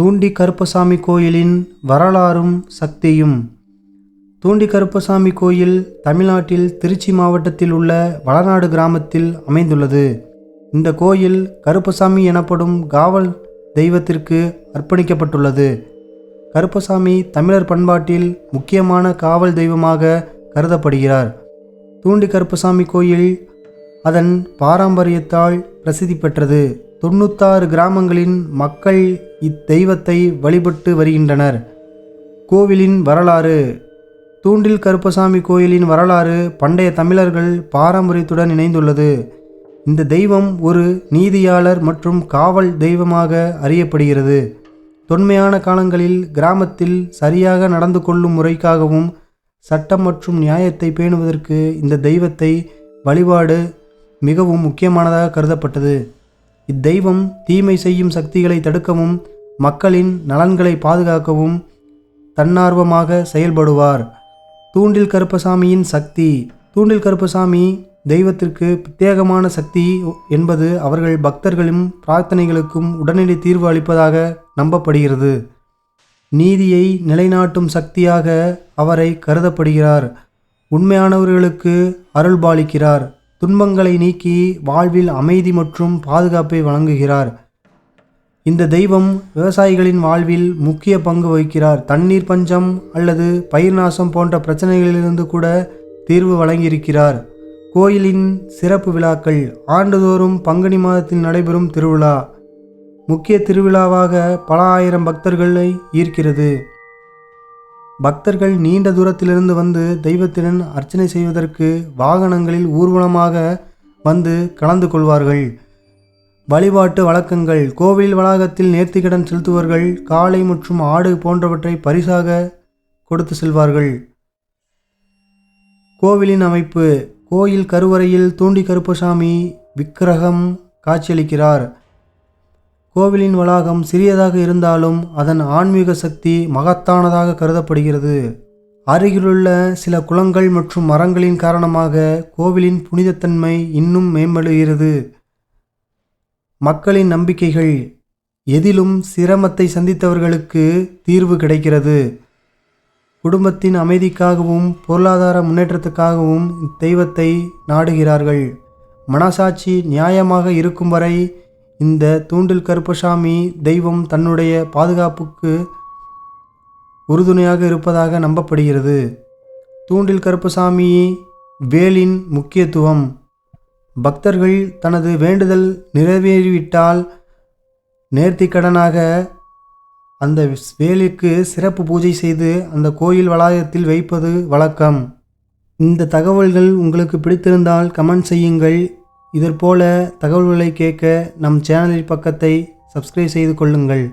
தூண்டி கருப்பசாமி கோயிலின் வரலாறும் சக்தியும். தூண்டி கருப்பசாமி கோயில் தமிழ்நாட்டில் திருச்சி மாவட்டத்தில் உள்ள வளநாடு கிராமத்தில் அமைந்துள்ளது. இந்த கோயில் கருப்பசாமி எனப்படும் காவல் தெய்வத்திற்கு அர்ப்பணிக்கப்பட்டுள்ளது. கருப்பசாமி தமிழர் பண்பாட்டில் முக்கியமான காவல் தெய்வமாக கருதப்படுகிறார். தூண்டி கருப்பசாமி கோயில் அதன் பாரம்பரியத்தால் பிரசித்தி பெற்றது. தொண்ணூத்தாறு கிராமங்களின் மக்கள் இத்தெய்வத்தை வழிபட்டு வருகின்றனர். கோவிலின் வரலாறு. தூண்டில் கருப்பசாமி கோயிலின் வரலாறு பண்டைய தமிழர்கள் பாரம்பரியத்துடன் இணைந்துள்ளது. இந்த தெய்வம் ஒரு நீதியாளர் மற்றும் காவல் தெய்வமாக அறியப்படுகிறது. தொன்மையான காலங்களில் கிராமத்தில் சரியாக நடந்து கொள்ளும் முறைக்காகவும் சட்டம் மற்றும் நியாயத்தை பேணுவதற்கு இந்த தெய்வத்தை வழிபாடு மிகவும் முக்கியமானதாக கருதப்பட்டது. இத்தெய்வம் தீமை செய்யும் சக்திகளை தடுக்கவும் மக்களின் நலன்களை பாதுகாக்கவும் தன்னார்வமாக செயல்படுவார். தூண்டில் கருப்பசாமியின் சக்தி. தூண்டில் கருப்பசாமி தெய்வத்திற்கு பிரத்யேகமான சக்தி என்பது அவர்கள் பக்தர்களும் பிரார்த்தனைகளுக்கும் உடனடி தீர்வு அளிப்பதாக நம்பப்படுகிறது. நீதியை நிலைநாட்டும் சக்தியாக அவரை கருதப்படுகிறார். உண்மையானவர்களுக்கு அருள்பாலிக்கிறார். துன்பங்களை நீக்கி வாழ்வில் அமைதி மற்றும் பாதுகாப்பை வழங்குகிறார். இந்த தெய்வம் விவசாயிகளின் வாழ்வில் முக்கிய பங்கு வகிக்கிறார். தண்ணீர் பஞ்சம் அல்லது பயிர் நாசம் போன்ற பிரச்சனைகளிலிருந்து கூட தீர்வு வழங்கியிருக்கிறார். கோயிலின் சிறப்பு விழாக்கள் ஆண்டுதோறும் பங்குனி மாதத்தில் நடைபெறும் திருவிழா. முக்கிய திருவிழாவாக பல ஆயிரம் பக்தர்களை ஈர்க்கிறது. பக்தர்கள் நீண்ட தூரத்திலிருந்து வந்து தெய்வத்திடன் அர்ச்சனை செய்வதற்கு வாகனங்களில் ஊர்வலமாக வந்து கலந்து கொள்வார்கள். வழிபாட்டு வழக்கங்கள் கோவில் வளாகத்தில் நேர்த்திக்கடன் செலுத்துவர்கள் காளை மற்றும் ஆடு போன்றவற்றை பரிசாக கொடுத்து செல்வார்கள். கோவிலின் அமைப்பு கோயில் கருவறையில் தூண்டி கருப்பசாமி விக்கிரகம் காட்சியளிக்கிறார். கோவிலின் வளாகம் சிறியதாக இருந்தாலும் அதன் ஆன்மீக சக்தி மகத்தானதாக கருதப்படுகிறது. அருகிலுள்ள சில குளங்கள் மற்றும் மரங்களின் காரணமாக கோவிலின் புனிதத்தன்மை இன்னும் மேம்படுகிறது. மக்களின் நம்பிக்கைகள் எதிலும் சிரமத்தை சந்தித்தவர்களுக்கு தீர்வு கிடைக்கிறது. குடும்பத்தின் அமைதிக்காகவும் பொருளாதார முன்னேற்றத்துக்காகவும் இத்தெய்வத்தை நாடுகிறார்கள். மனசாட்சி நியாயமாக இருக்கும் வரை இந்த தூண்டில் கருப்பசாமி தெய்வம் தன்னுடைய பாதுகாப்புக்கு உறுதுணையாக இருப்பதாக நம்பப்படுகிறது. தூண்டில் கருப்பசாமி வேலின் முக்கியத்துவம். பக்தர்கள் தனது வேண்டுதல் நிறைவேறிவிட்டால் நேர்த்திக்கடனாக அந்த வேலுக்கு சிறப்பு பூஜை செய்து அந்த கோயில் வளாகத்தில் வைப்பது வழக்கம். இந்த தகவல்கள் உங்களுக்கு பிடித்திருந்தால் கமெண்ட் செய்யுங்கள். இதற்போல தகவல்களை கேட்க நம் சேனலின் பக்கத்தை சப்ஸ்கிரைப் செய்து கொள்ளுங்கள்.